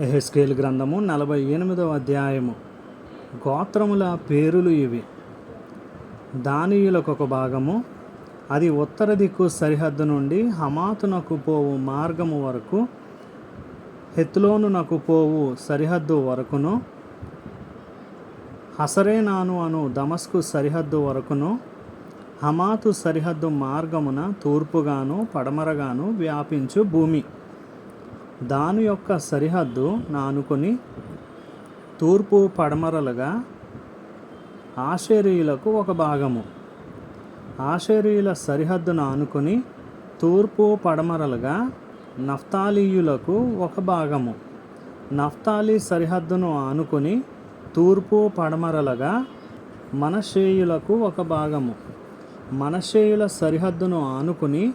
ఎహెస్కేల్ గ్రంథము నలభై ఎనిమిదవ అధ్యాయము. గోత్రముల పేరులు ఇవి. దానియులకు ఒక భాగము అది ఉత్తర దిక్కు సరిహద్దు నుండి హమాతునకు పోవు మార్గము వరకు హెత్లోనునకు పోవు సరిహద్దు వరకును హసరేనాను అను దమస్కు సరిహద్దు వరకును హమాతు సరిహద్దు మార్గమున తూర్పుగాను పడమరగాను వ్యాపించు భూమి. దాని యొక్క సరిహద్దు నానుకొని తూర్పు పడమరలుగా ఆషేరీయులకు ఒక భాగము. ఆషేరీయుల సరిహద్దును ఆనుకొని తూర్పు పడమరలుగా నఫ్తాలీయులకు ఒక భాగము. నఫ్తాలి సరిహద్దును ఆనుకొని తూర్పు పడమరలుగా మనషేయులకు ఒక భాగము. మనషేయుల సరిహద్దును ఆనుకుని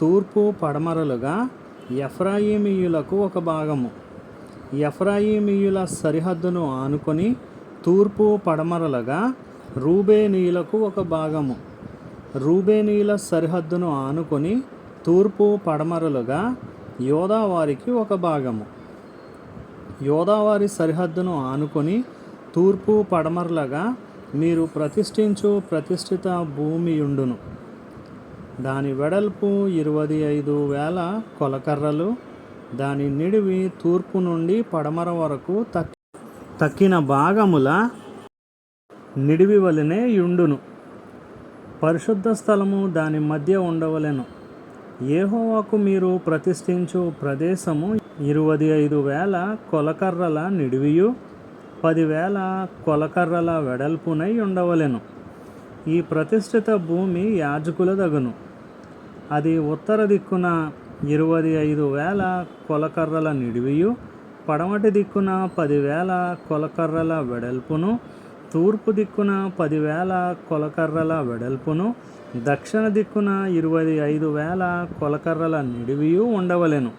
తూర్పు పడమరలుగా ఎఫ్రాయిమీయులకు ఒక భాగము. ఎఫ్రాయిమీయుల సరిహద్దును ఆనుకొని తూర్పు పడమరలుగా రూబేనీయులకు ఒక భాగము. రూబేనీయుల సరిహద్దును ఆనుకొని తూర్పు పడమరలుగా యోదావారికి ఒక భాగము. యోదావారి సరిహద్దును ఆనుకొని తూర్పు పడమరలుగా మీరు ప్రతిష్ఠించు ప్రతిష్ఠిత భూమియుండును. దాని వెడల్పు ఇరవై ఐదు వేల కొలకర్రలు దాని నిడివి తూర్పు నుండి పడమర వరకు తక్ తక్కిన భాగముల నిడివి వలనే యుండును. పరిశుద్ధ స్థలము దాని మధ్య ఉండవలెను. ఏహోవాకు మీరు ప్రతిష్ఠించు ప్రదేశము ఇరవై ఐదు వేల కొలకర్రల నిడివియు పదివేల కొలకర్రల వెడల్పునై ఉండవలెను. ఈ ప్రతిష్ఠిత భూమి యాజకులదగును. అది ఉత్తర దిక్కున ఇరవై ఐదు వేల కొలకర్రల నిడివియు పడమటి దిక్కున పదివేల కొలకర్రల వెడల్పును తూర్పు దిక్కున పదివేల కొలకర్రల వెడల్పును దక్షిణ దిక్కున ఇరవై ఐదు వేల కొలకర్రల నిడివియు ఉండవలెను.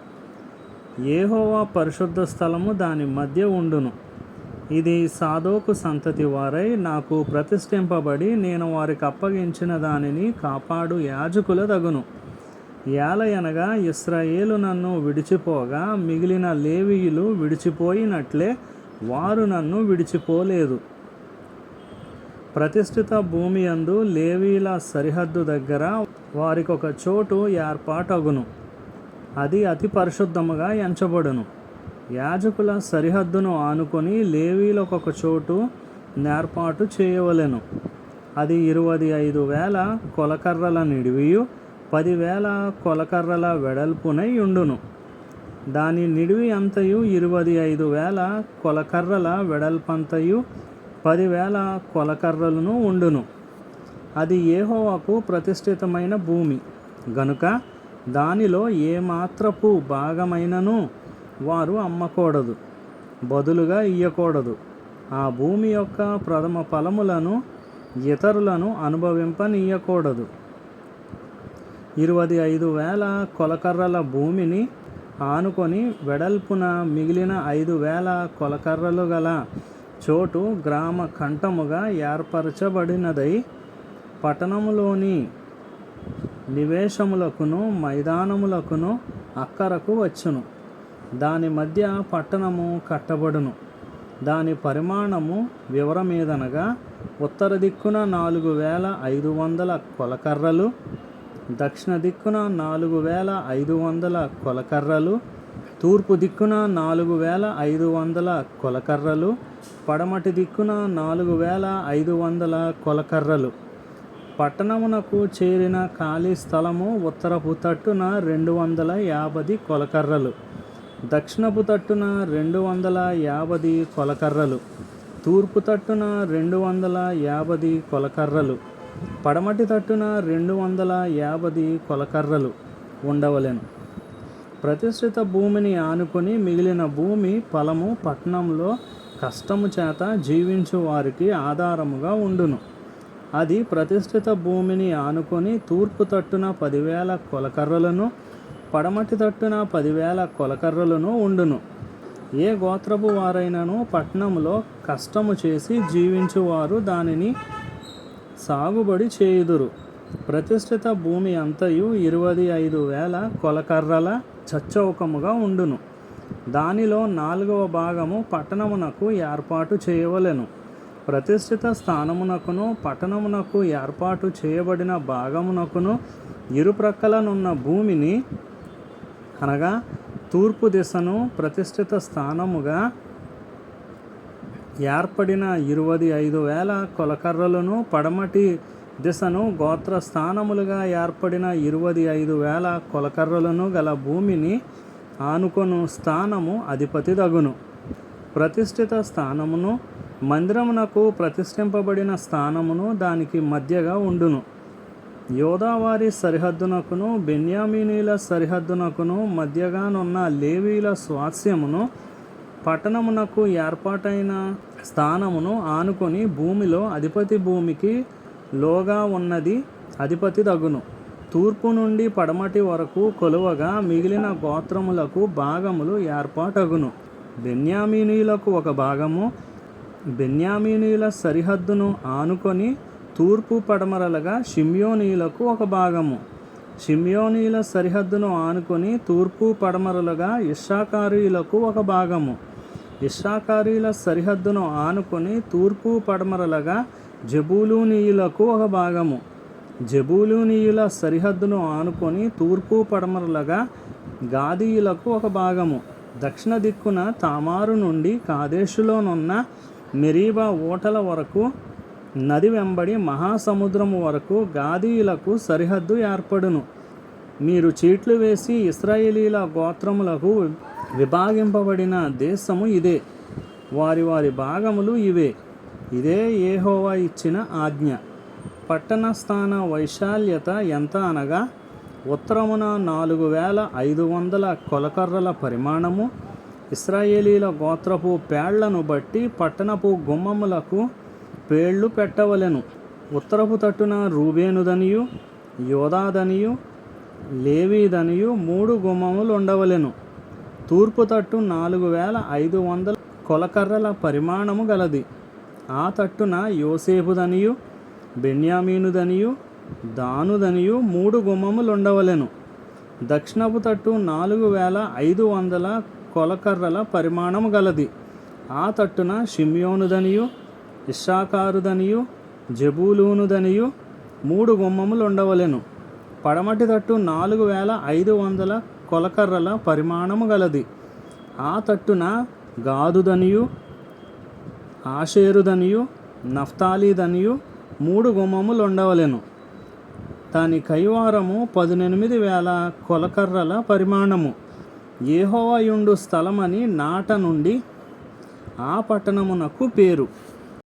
ఏహోవా పరిశుద్ధ స్థలము దాని మధ్య ఉండును. ఇది సాధోకు సంతతి వారై నాకు ప్రతిష్ఠింపబడి నేను వారికి అప్పగించిన దానిని కాపాడు యాజకుల తగును యాలయనగా ఇస్రాయేలు నన్ను విడిచిపోగా మిగిలిన లేవీయులు విడిచిపోయినట్లే వారు నన్ను విడిచిపోలేదు. ప్రతిష్ఠిత భూమి అందు లేవీల సరిహద్దు దగ్గర వారికొక చోటు ఏర్పాటగును. అది అతి పరిశుద్ధముగా ఎంచబడును. యాజకుల సరిహద్దును ఆనుకొని లేవీలకు ఒక చోటు నేర్పాటు చేయవలెను. అది ఇరవై ఐదు వేల కొలకర్రల నిడివియు పదివేల కొలకర్రల వెడల్పునై ఉండును. దాని నిడివి అంతయు ఇరవై ఐదు వేల కొలకర్రల వెడల్పంతయు పదివేల కొలకర్రలను ఉండును. అది ఏహోవాకు ప్రతిష్ఠితమైన భూమి. గనుక దానిలో ఏమాత్రపు భాగమైనను వారు అమ్మకూడదు. బదులుగా ఇయ్యకూడదు. ఆ భూమి యొక్క ప్రథమ ఫలములను ఇతరులను అనుభవింపనీయకూడదు. ఇరవై ఐదు వేల కొలకర్రల భూమిని ఆనుకొని వెడల్పున మిగిలిన ఐదు వేల కొలకర్రలు గల చోటు గ్రామ కంఠముగా ఏర్పరచబడినదై పట్టణములోని నివేశములకును మైదానములకును అక్కరకు వచ్చును. దాని మధ్య పట్టణము కట్టబడును. దాని పరిమాణము వివరమేదనగా ఉత్తర దిక్కున నాలుగు వేల ఐదు వందల కొలకర్రలు దక్షిణ దిక్కున నాలుగు వేల ఐదు వందల కొలకర్రలు తూర్పు దిక్కున నాలుగు వేల ఐదు వందల కొలకర్రలు పడమటి దిక్కున నాలుగు వేల ఐదు వందల కొలకర్రలు. పట్టణమునకు చేరిన ఖాళీ స్థలము ఉత్తరపు తట్టున రెండు వందల యాభై కొలకర్రలు. దక్షిణపు తట్టున రెండు వందల యాభై కొలకర్రలు తూర్పు తట్టున రెండు వందల యాభై కొలకర్రలు పడమటి తట్టున రెండు వందల యాభై కొలకర్రలు ఉండవలెను. ప్రతిష్ఠిత భూమిని ఆనుకొని మిగిలిన భూమి ఫలము పట్టణంలో కష్టము చేత జీవించు వారికి ఆధారముగా ఉండును. అది ప్రతిష్ఠిత భూమిని ఆనుకొని తూర్పు తట్టున పదివేల కొలకర్రలను పడమటి తట్టున పదివేల కొలకర్రలను ఉండును. ఏ గోత్రపు వారైనను పట్టణంలో కష్టము చేసి జీవించువారు దానిని సాగుబడి చేయుదురు. ప్రతిష్ఠిత భూమి అంతయు ఇరవై ఐదు వేల కొలకర్రల చచ్చౌకముగా ఉండును. దానిలో నాలుగవ భాగము పట్టణమునకు ఏర్పాటు చేయవలెను. ప్రతిష్ఠిత స్థానమునకును పట్టణమునకు ఏర్పాటు చేయబడిన భాగమునకును ఇరుప్రక్కలనున్న భూమిని అనగా తూర్పు దిశను ప్రతిష్ఠిత స్థానముగా ఏర్పడిన ఇరువది ఐదు వేల కొలకర్రలను పడమటి దిశను గోత్ర స్థానములుగా ఏర్పడిన ఇరవై ఐదు వేల కొలకర్రలను గల భూమిని ఆనుకొను స్థానము అధిపతి దగును. ప్రతిష్ఠిత స్థానమును మందిరమునకు ప్రతిష్ఠింపబడిన స్థానమును దానికి మధ్యగా ఉండును. యోదావారి సరిహద్దునకును బెన్యామీనీల సరిహద్దునకును మధ్యగానున్న లేవీల స్వాస్యమును పట్టణమునకు ఏర్పాటైన స్థానమును ఆనుకొని భూమిలో అధిపతి భూమికి లోగా ఉన్నది అధిపతి దగును తూర్పు నుండి పడమటి వరకు కొలువగా మిగిలిన గోత్రములకు భాగములు ఏర్పాటగును. బెన్యామీనీలకు ఒక భాగము బెన్యామీనీల సరిహద్దును ఆనుకొని తూర్పు పడమరలుగా షిమ్యోనీలకు ఒక భాగము. షిమ్యోనీల సరిహద్దును ఆనుకొని తూర్పు పడమరలుగా ఇషాకారీలకు ఒక భాగము. ఇషాకారీల సరిహద్దును ఆనుకొని తూర్పు పడమరలుగా జబూలూనీయులకు ఒక భాగము. జబూలూనీయుల సరిహద్దును ఆనుకొని తూర్పు పడమరలుగా గాదీయులకు ఒక భాగము. దక్షిణ దిక్కున తామారు నుండి కాదేశులోనున్న మెరీబా ఓటల వరకు నది వెంబడి మహాసముద్రము వరకు గాదీయులకు సరిహద్దు ఏర్పడును. మీరు చీట్లు వేసి ఇస్రాయేలీల గోత్రములకు విభాగింపబడిన దేశము ఇదే. వారి వారి భాగములు ఇవే. ఇదే ఏహోవా ఇచ్చిన ఆజ్ఞ. పట్టణ స్థాన వైశాల్యత ఎంత అనగా ఉత్తరమున నాలుగు వేల ఐదు వందల కొలకర్రల పరిమాణము ఇస్రాయేలీల గోత్రపు పేళ్ళను బట్టి పట్టణపు గుమ్మములకు పేళ్ళు పెట్టవలెను. ఉత్తరపు తట్టున రూబేనుదనియు యోదాదనియు లేవీదనియు మూడు గుమ్మములు ఉండవలెను తూర్పు తట్టు నాలుగు వేల ఐదు వందల కొలకర్రల పరిమాణము గలది. ఆ తట్టున యోసేపుదనియు బెన్యామీనుదనియు దానుదనియు మూడు గుమ్మములు ఉండవలెను దక్షిణపు తట్టు నాలుగు వేల ఐదు వందల కొలకర్రల పరిమాణము గలది. ఆ తట్టున షిమ్యోనుదనియు ఇషాకారుదనియు జబూలూనుదనియు మూడు గుమ్మములు ఉండవలెను పడమటి తట్టు నాలుగు వేల ఐదు వందల కొలకర్రల పరిమాణము గలది. ఆ తట్టున గాదుదనియు ఆషేరుదనియు నఫ్తాలీదనియు మూడు గుమ్మములు ఉండవలెను దాని కైవారము పదునెనిమిది వేల కొలకర్రల పరిమాణము. ఏహోవయుండు స్థలమని నాట నుండి ఆ పట్టణమునకు పేరు.